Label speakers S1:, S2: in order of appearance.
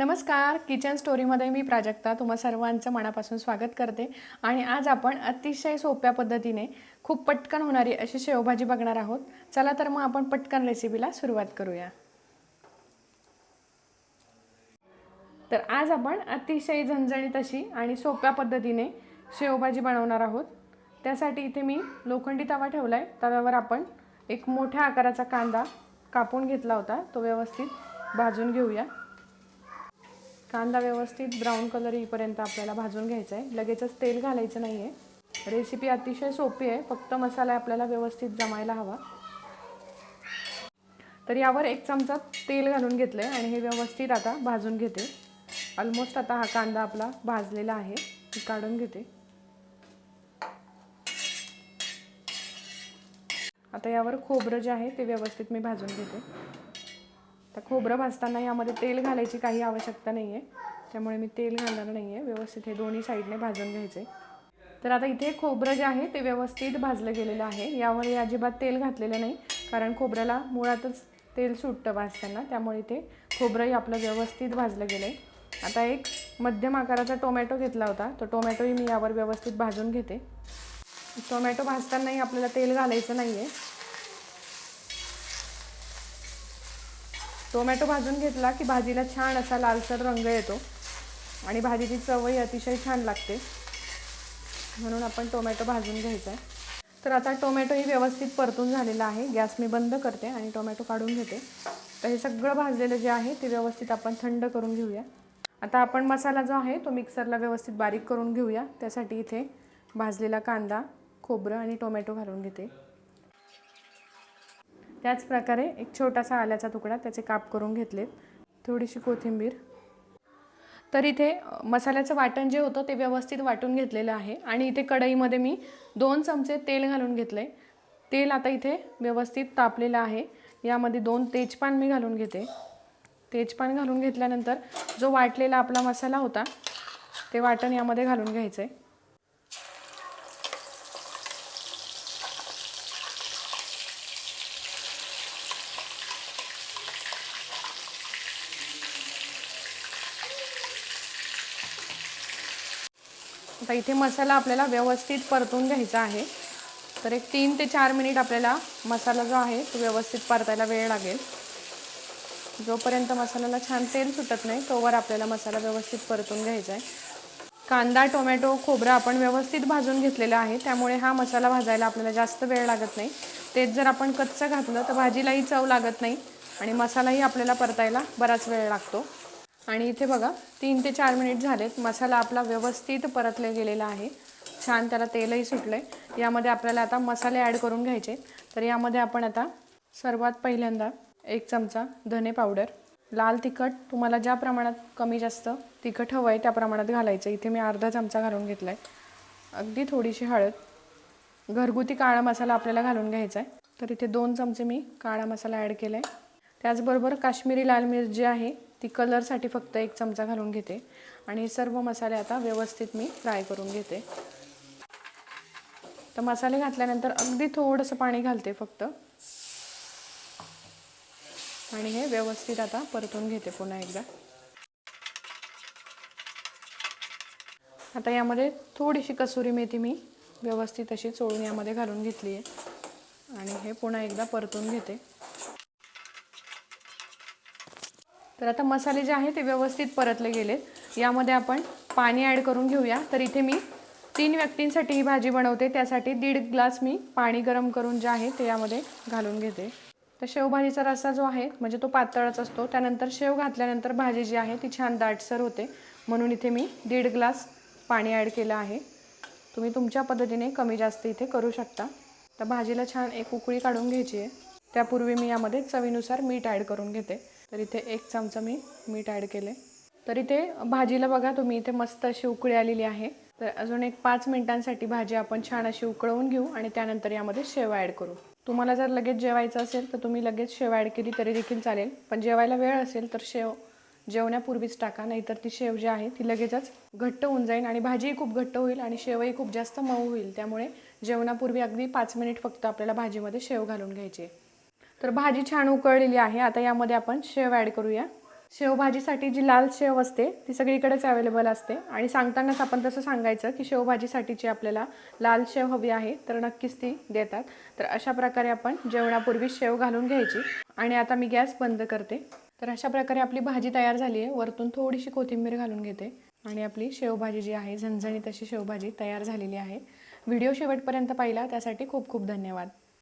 S1: नमस्कार. किचन स्टोरीमध्ये मी प्राजक्ता. तुम्हा सर्वांचं मनापासून स्वागत करते. आणि आज आपण अतिशय सोप्या पद्धतीने खूप पटकन होणारी अशी शेवभाजी बघणार आहोत. चला तर मग आपण पटकन रेसिपीला सुरुवात करूया. तर आज आपण अतिशय झणझणीत अशी आणि सोप्या पद्धतीने शेवभाजी बनवणार आहोत. त्यासाठी इथे मी लोखंडी तवा ठेवला आहे तव्यावर आपण एक मोठ्या आकाराचा कांदा कापून घेतला होता. तो व्यवस्थित भाजून घेऊया. कांदा व्यवस्थित ब्राऊन कलर येईपर्यंत आपल्याला भाजून घ्यायचा आहे लगेचच तेल घालायचं नाही आहे रेसिपी अतिशय सोपी आहे. फक्त मसाला आपल्याला व्यवस्थित जमायला हवा. तर यावर एक चमचा तेल घालून घेतलं आहे आणि हे व्यवस्थित आता भाजून घेते. ऑलमोस्ट आता हा कांदा आपला भाजलेला आहे. मी काढून घेते. आता यावर खोबरं जे आहे ते व्यवस्थित मी भाजून घेते. तर खोबरं भाजताना यामध्ये तेल घालायची काही आवश्यकता नाही आहे त्यामुळे मी तेल घालणार नाही आहे व्यवस्थित हे दोन्ही साईडने भाजून घ्यायचे. तर आता इथे खोबरं जे आहे ते व्यवस्थित भाजलं गेलेलं आहे. यावर हे अजिबात तेल घातलेलं नाही कारण खोबऱ्याला मुळातच तेल सुटतं भाजताना. त्यामुळे इथे खोबरंही आपलं व्यवस्थित भाजलं गेलं आहे आता एक मध्यम आकाराचा टोमॅटो घेतला होता. तो टोमॅटोही मी यावर व्यवस्थित भाजून घेते. टोमॅटो भाजतानाही आपल्याला तेल घालायचं नाही आहे टोमॅटो भाजून घेतला की भाजीला छान असा लालसर रंग येतो. आणि भाजीची चवही अतिशय छान लागते. म्हणून आपण टोमॅटो भाजून घ्यायचा आहे तर आता टोमॅटोही व्यवस्थित परतून झालेला आहे. गॅस मी बंद करते आणि टोमॅटो काढून घेते. तर हे सगळं भाजलेलं जे आहे ते व्यवस्थित आपण थंड करून घेऊया. आता आपण मसाला जो आहे तो मिक्सरला व्यवस्थित बारीक करून घेऊया. त्यासाठी इथे भाजलेला कांदा खोबरं आणि टोमॅटो घालून घेते. त्याच प्रकारे एक छोटासा आल्याचा तुकडा त्याचे काप करून घेतलेत. थोडीशी कोथिंबीर. तर इथे मसाल्याचं वाटण जे होतं ते व्यवस्थित वाटून घेतलेलं आहे. आणि इथे कढईमध्ये मी दोन चमचे तेल घालून घेतले तेल आता इथे व्यवस्थित तापलेलं आहे. यामध्ये दोन तेजपान मी घालून घेते. तेजपान घालून घेतल्यानंतर जो वाटलेला आपला मसाला होता ते वाटण यामध्ये घालून घ्यायचं आहे आता इथे मसाला आपल्याला व्यवस्थित परतून घ्यायचा आहे. तर एक तीन ते चार मिनिट आपल्याला मसाला जो आहे तो व्यवस्थित परतायला वेळ लागेल. जोपर्यंत मसाल्याला छान तेल सुटत नाही तोवर आपल्याला मसाला व्यवस्थित परतून घ्यायचा आहे. कांदा टोमॅटो खोबरं आपण व्यवस्थित भाजून घेतलेला आहे. त्यामुळे हा मसाला भाजायला आपल्याला जास्त वेळ लागत नाही. तेच जर आपण कच्चं घातलं तर भाजीलाही चव लागत नाही आणि मसालाही आपल्याला परतायला बराच वेळ लागतो. आणि इथे बघा तीन ते चार मिनिट झालेत. मसाला आपला व्यवस्थित परतले गेलेला आहे. छान त्याला तेलही सुटलं आहे यामध्ये आपल्याला आता मसाले ॲड करून घ्यायचे. तर यामध्ये आपण आता सर्वात पहिल्यांदा एक चमचा धने पावडर लाल तिखट तुम्हाला ज्या प्रमाणात कमी जास्त तिखट हवं आहे त्या प्रमाणात घालायचं. इथे मी अर्धा चमचा घालून घेतला आहे अगदी थोडीशी हळद. घरगुती काळा मसाला आपल्याला घालून घ्यायचा आहे तर इथे दोन चमचे मी काळा मसाला ॲड केला आहे त्याचबरोबर काश्मीरी लाल मिरची जी आहे ती कलरसाठी फक्त एक चमचा घालून घेते. आणि सर्व मसाले आता व्यवस्थित मी फ्राय करून घेते. तर मसाले घातल्यानंतर अगदी थोडंसं पाणी घालते फक्त. आणि हे व्यवस्थित आता परतून घेते पुन्हा एकदा. आता यामध्ये थोडीशी कसुरी मेथी मी व्यवस्थित अशी चोळून यामध्ये घालून घेतली आहे आणि हे पुन्हा एकदा परतून घेते. तर आता मसाले जे आहेत ते व्यवस्थित परतले गेलेत. यामध्ये आपण पाणी ॲड करून घेऊया. तर इथे मी तीन व्यक्तींसाठी ही भाजी बनवते. त्यासाठी दीड ग्लास मी पाणी गरम करून जे आहे ते यामध्ये घालून घेते. तर शेवभाजीचा रस्सा जो आहे म्हणजे तो पातळच असतो. त्यानंतर शेव घातल्यानंतर भाजी जी आहे ती छान दाटसर होते. म्हणून इथे मी दीड ग्लास पाणी ॲड केलं आहे. तुम्ही तुमच्या पद्धतीने कमी जास्त इथे करू शकता. तर भाजीला छान एक उकळी काढून घ्यायची आहे. त्यापूर्वी मी यामध्ये चवीनुसार मीठ ॲड करून घेते. तर इथे एक चमचा मी मीठ ॲड केले तर इथे भाजीला बघा तुम्ही इथे मस्त अशी उकळी आलेली आहे. तर अजून एक पाच मिनिटांसाठी भाजी आपण छान अशी उकळवून घेऊ आणि त्यानंतर यामध्ये शेव ॲड करू. तुम्हाला जर लगेच जेवायचं असेल तर तुम्ही लगेच शेव ॲड केली तरी देखील चालेल. पण जेवायला वेळ असेल तर शेव जेवण्यापूर्वीच टाका नाहीतर ती शेव जी आहे ती लगेचच घट्ट होऊन जाईल आणि भाजीही खूप घट्ट होईल आणि शेवही खूप जास्त मऊ होईल. त्यामुळे जेवणापूर्वी अगदी पाच मिनिट फक्त आपल्याला भाजीमध्ये शेव घालून घ्यायची आहे. तर भाजी छान उकळलेली आहे. आता यामध्ये आपण शेव ॲड करूया. शेवभाजीसाठी जी लाल शेव असते ती सगळीकडेच अवेलेबल असते. आणि सांगतानाच आपण तसं सांगायचं की शेवभाजीसाठीची आपल्याला लाल शेव हवी आहे तर नक्कीच ती देतात. तर अशा प्रकारे आपण जेवणापूर्वी शेव घालून घ्यायची. आणि आता मी गॅस बंद करते. तर अशा प्रकारे आपली भाजी तयार झाली आहे. वरतून थोडीशी कोथिंबीर घालून घेते. आणि आपली शेवभाजी जी आहे झणझणीत अशी शेवभाजी तयार झालेली आहे. व्हिडिओ शेवटपर्यंत पाहिला त्यासाठी खूप खूप धन्यवाद.